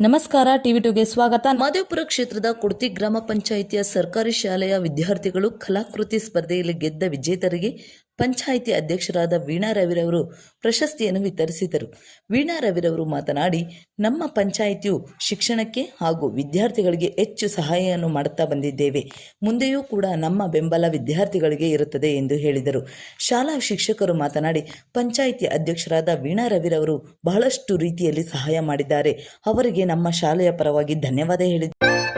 ನಮಸ್ಕಾರ, ಟಿವಿ ಟುಗೆ ಸ್ವಾಗತ. ಮಾದೇವಪುರ ಕ್ಷೇತ್ರದ ಕುಡ್ತಿ ಗ್ರಾಮ ಪಂಚಾಯಿತಿಯ ಸರ್ಕಾರಿ ಶಾಲೆಯ ವಿದ್ಯಾರ್ಥಿಗಳು ಕಲಾಕೃತಿ ಸ್ಪರ್ಧೆಯಲ್ಲಿ ಗೆದ್ದ ವಿಜೇತರಿಗೆ ಪಂಚಾಯಿತಿ ಅಧ್ಯಕ್ಷರಾದ ವೀಣಾ ರವಿರವರು ಪ್ರಶಸ್ತಿಯನ್ನು ವಿತರಿಸಿದರು. ವೀಣಾ ರವಿರವರು ಮಾತನಾಡಿ, ನಮ್ಮ ಪಂಚಾಯಿತಿಯು ಶಿಕ್ಷಣಕ್ಕೆ ಹಾಗೂ ವಿದ್ಯಾರ್ಥಿಗಳಿಗೆ ಹೆಚ್ಚು ಸಹಾಯವನ್ನು ಮಾಡುತ್ತಾ ಬಂದಿದ್ದೇವೆ. ಮುಂದೆಯೂ ಕೂಡ ನಮ್ಮ ಬೆಂಬಲ ವಿದ್ಯಾರ್ಥಿಗಳಿಗೆ ಇರುತ್ತದೆ ಎಂದು ಹೇಳಿದರು. ಶಾಲಾ ಶಿಕ್ಷಕರು ಮಾತನಾಡಿ, ಪಂಚಾಯಿತಿ ಅಧ್ಯಕ್ಷರಾದ ವೀಣಾ ರವಿರವರು ಬಹಳಷ್ಟು ರೀತಿಯಲ್ಲಿ ಸಹಾಯ ಮಾಡಿದ್ದಾರೆ. ಅವರಿಗೆ ನಮ್ಮ ಶಾಲೆಯ ಪರವಾಗಿ ಧನ್ಯವಾದ ಹೇಳಿದರು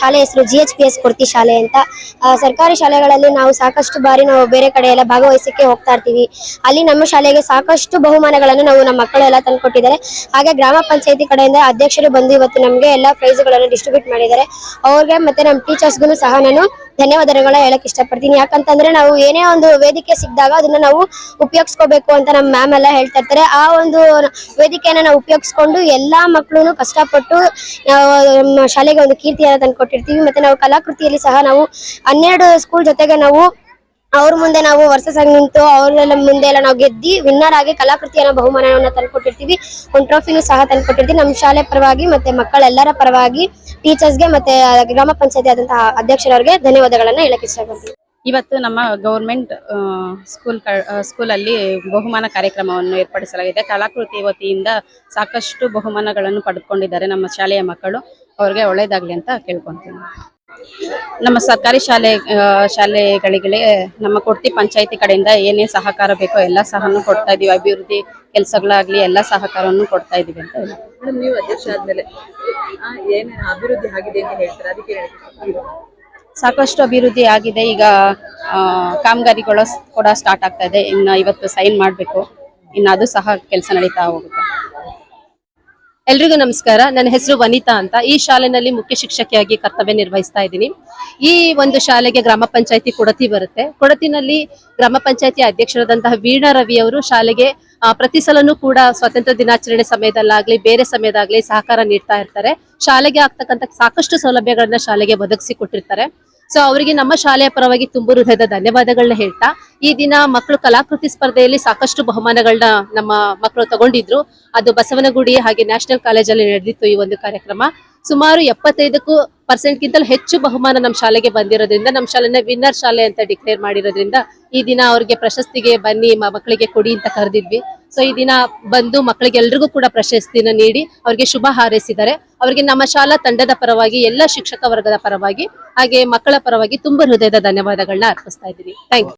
ಶಾಲೆ ಹೆಸರು G H P S Kodti ಶಾಲೆ ಅಂತ. ಸರ್ಕಾರಿ ಶಾಲೆಗಳಲ್ಲಿ ನಾವು ಸಾಕಷ್ಟು ಬಾರಿ ನಾವು ಬೇರೆ ಕಡೆ ಎಲ್ಲ ಭಾಗವಹಿಸಕ್ಕೆ ಹೋಗ್ತಾ ಇರ್ತೀವಿ. ಅಲ್ಲಿ ನಮ್ಮ ಶಾಲೆಗೆ ಸಾಕಷ್ಟು ಬಹುಮಾನಗಳನ್ನು ನಾವು ನಮ್ಮ ಮಕ್ಕಳೆಲ್ಲ ತಂದುಕೊಟ್ಟಿದ್ದಾರೆ. ಹಾಗೆ ಗ್ರಾಮ ಪಂಚಾಯತಿ ಕಡೆಯಿಂದ ಅಧ್ಯಕ್ಷರು ಬಂದು ಇವತ್ತು ನಮಗೆ ಎಲ್ಲ ಪ್ರೈಸ್ಗಳನ್ನು ಡಿಸ್ಟ್ರಿಬ್ಯೂಟ್ ಮಾಡಿದ್ದಾರೆ. ಅವ್ರಿಗೆ ಮತ್ತೆ ನಮ್ಮ ಟೀಚರ್ಸ್ಗೂ ಸಹ ನಾನು ಧನ್ಯವಾದಗಳನ್ನ ಹೇಳಕ್ ಇಷ್ಟಪಡ್ತೀನಿ. ಯಾಕಂತಂದ್ರೆ ನಾವು ಏನೇ ಒಂದು ವೇದಿಕೆ ಸಿಕ್ಕಿದಾಗ ಅದನ್ನ ನಾವು ಉಪಯೋಗಿಸ್ಕೋಬೇಕು ಅಂತ ನಮ್ಮ ಮ್ಯಾಮ್ ಎಲ್ಲ ಹೇಳ್ತಾ ಇರ್ತಾರೆ. ಆ ಒಂದು ವೇದಿಕೆಯನ್ನ ನಾವು ಉಪಯೋಗಿಸ್ಕೊಂಡು ಎಲ್ಲಾ ಮಕ್ಕಳು ಕಷ್ಟಪಟ್ಟು ಶಾಲೆಗೆ ಒಂದು ಕೀರ್ತಿಯನ್ನ ತಂದ್ಕೊಟ್ಟಿರ್ತೀವಿ ಮತ್ತೆ ನಾವು ಕಲಾಕೃತಿಯಲ್ಲಿ ಸಹ ನಾವು ಹನ್ನೆರಡು ಸ್ಕೂಲ್ ಜೊತೆಗೆ ನಾವು ಅವ್ರ ಮುಂದೆ ನಾವು ವರ್ಷ ನಿಂತು ಅವ್ರೆಲ್ಲ ಮುಂದೆ ಎಲ್ಲ ನಾವು ಗೆದ್ದಿ ವಿನ್ನರ್ ಆಗಿ ಕಲಾಕೃತಿಯನ್ನ ಬಹುಮಾನವನ್ನ ತಂದ್ಕೊಟ್ಟಿರ್ತೀವಿ. ಒಂದು ಟ್ರೋಫಿನೂ ಸಹ ತಂದ್ಕೊಟ್ಟಿರ್ತೀವಿ. ನಮ್ಮ ಶಾಲೆ ಪರವಾಗಿ ಮತ್ತೆ ಮಕ್ಕಳೆಲ್ಲರ ಪರವಾಗಿ ಟೀಚರ್ಸ್ಗೆ ಮತ್ತೆ ಗ್ರಾಮ ಪಂಚಾಯತಿ ಆದಂತಹ ಅಧ್ಯಕ್ಷರವರಿಗೆ ಧನ್ಯವಾದಗಳನ್ನ ಹೇಳಕ್ಕೆ ಇಷ್ಟಪಡ್ತೀವಿ ಇವತ್ತು ನಮ್ಮ ಗೌರ್ಮೆಂಟ್ ಸ್ಕೂಲ್ ಸ್ಕೂಲಲ್ಲಿ ಬಹುಮಾನ ಕಾರ್ಯಕ್ರಮವನ್ನು ಏರ್ಪಡಿಸಲಾಗಿದೆ. ಕಲಾಕೃತಿ ವತಿಯಿಂದ ಸಾಕಷ್ಟು ಬಹುಮಾನಗಳನ್ನು ಪಡೆದುಕೊಂಡಿದ್ದಾರೆ ನಮ್ಮ ಶಾಲೆಯ ಮಕ್ಕಳು. ಅವ್ರಿಗೆ ಒಳ್ಳೇದಾಗಲಿ ಅಂತ ಕೇಳ್ಕೊಂತೀನಿ. ನಮ್ಮ ಸರ್ಕಾರಿ ಶಾಲೆ ಶಾಲೆಗಳಿಗೆ ನಮ್ಮ ಕೊಡ್ತಿ ಪಂಚಾಯತಿ ಕಡೆಯಿಂದ ಏನೇ ಸಹಕಾರ ಬೇಕೋ ಎಲ್ಲ ಸಹನು ಕೊಡ್ತಾ ಇದೀವಿ. ಅಭಿವೃದ್ಧಿ ಕೆಲಸಗಳಾಗ್ಲಿ ಎಲ್ಲ ಸಹಕಾರವನ್ನು ಕೊಡ್ತಾ ಇದೀವಿ ಅಂತ ನೀವು ಅಧ್ಯಕ್ಷ ಆದ್ಮೇಲೆ ಅಭಿವೃದ್ಧಿ ಆಗಿದೆ ಅಂತ ಹೇಳ್ತಾರೆ? ಅದಕ್ಕೆ ಸಾಕಷ್ಟು ಅಭಿವೃದ್ಧಿ ಆಗಿದೆ. ಈಗ ಆ, ಕಾಮಗಾರಿಗಳು ಕೂಡ ಸ್ಟಾರ್ಟ್ ಆಗ್ತಾ ಇದೆ. ಇನ್ನು ಇವತ್ತು ಸೈನ್ ಮಾಡಬೇಕು. ಇನ್ನು ಅದು ಸಹ ಕೆಲಸ ನಡೀತಾ ಹೋಗುತ್ತೆ. ಎಲ್ರಿಗೂ ನಮಸ್ಕಾರ. ನನ್ನ ಹೆಸರು ವನಿತಾ ಅಂತ. ಈ ಶಾಲೆನಲ್ಲಿ ಮುಖ್ಯ ಶಿಕ್ಷಕಿಯಾಗಿ ಕರ್ತವ್ಯ ನಿರ್ವಹಿಸ್ತಾ ಇದ್ದೀನಿ. ಈ ಒಂದು ಶಾಲೆಗೆ ಗ್ರಾಮ ಪಂಚಾಯತಿ ಕೊಡತಿ ಬರುತ್ತೆ. ಕೊಡತಿನಲ್ಲಿ ಗ್ರಾಮ ಪಂಚಾಯತಿ ಅಧ್ಯಕ್ಷರಾದಂತಹ ವೀಣಾ ರವಿ ಅವರು ಶಾಲೆಗೆ ಪ್ರತಿ ಸಲನೂ ಕೂಡ ಸ್ವಾತಂತ್ರ್ಯ ದಿನಾಚರಣೆ ಸಮಯದಲ್ಲಾಗ್ಲಿ, ಬೇರೆ ಸಮಯದಾಗ್ಲಿ ಸಹಕಾರ ನೀಡ್ತಾ ಇರ್ತಾರೆ. ಶಾಲೆಗೆ ಆಗ್ತಕ್ಕಂಥ ಸಾಕಷ್ಟು ಸೌಲಭ್ಯಗಳನ್ನ ಶಾಲೆಗೆ ಒದಗಿಸಿ ಕೊಟ್ಟಿರ್ತಾರೆ. ಸೊ ಅವರಿಗೆ ನಮ್ಮ ಶಾಲೆಯ ಪರವಾಗಿ ತುಂಬು ಹೃದಯದ ಧನ್ಯವಾದಗಳನ್ನ ಹೇಳ್ತಾ, ಈ ದಿನ ಮಕ್ಕಳು ಕಲಾಕೃತಿ ಸ್ಪರ್ಧೆಯಲ್ಲಿ ಸಾಕಷ್ಟು ಬಹುಮಾನಗಳನ್ನ ನಮ್ಮ ಮಕ್ಕಳು ತಗೊಂಡಿದ್ರು. ಅದು ಬಸವನಗುಡಿ ಹಾಗೆ ನ್ಯಾಷನಲ್ ಕಾಲೇಜಲ್ಲಿ ನಡೆದಿತ್ತು ಈ ಒಂದು ಕಾರ್ಯಕ್ರಮ. ಸುಮಾರು ಎಪ್ಪತ್ತೈದಕ್ಕೂ ಪರ್ಸೆಂಟ್ ಗಿಂತಲೂ ಹೆಚ್ಚು ಬಹುಮಾನ ನಮ್ಮ ಶಾಲೆಗೆ ಬಂದಿರೋದ್ರಿಂದ, ನಮ್ಮ ಶಾಲೆನ ವಿನ್ನರ್ ಶಾಲೆ ಅಂತ ಡಿಕ್ಲೇರ್ ಮಾಡಿರೋದ್ರಿಂದ ಈ ದಿನ ಅವ್ರಿಗೆ ಪ್ರಶಸ್ತಿಗೆ ಬನ್ನಿ ಮಕ್ಕಳಿಗೆ ಕೊಡಿ ಅಂತ ಕರೆದಿದ್ವಿ. ಸೊ ಈ ದಿನ ಬಂದು ಮಕ್ಕಳಿಗೆ ಎಲ್ರಿಗೂ ಕೂಡ ಪ್ರಶಸ್ತಿನ ನೀಡಿ ಅವ್ರಿಗೆ ಶುಭ ಹಾರೈಸಿದ್ದಾರೆ. ಅವರಿಗೆ ನಮ್ಮ ಶಾಲಾ ತಂಡದ ಪರವಾಗಿ, ಎಲ್ಲ ಶಿಕ್ಷಕ ವರ್ಗದ ಪರವಾಗಿ, ಹಾಗೆ ಮಕ್ಕಳ ಪರವಾಗಿ ತುಂಬಾ ಹೃದಯದ ಧನ್ಯವಾದಗಳನ್ನ ಅರ್ಪಿಸ್ತಾ ಇದ್ದೀನಿ. Thank you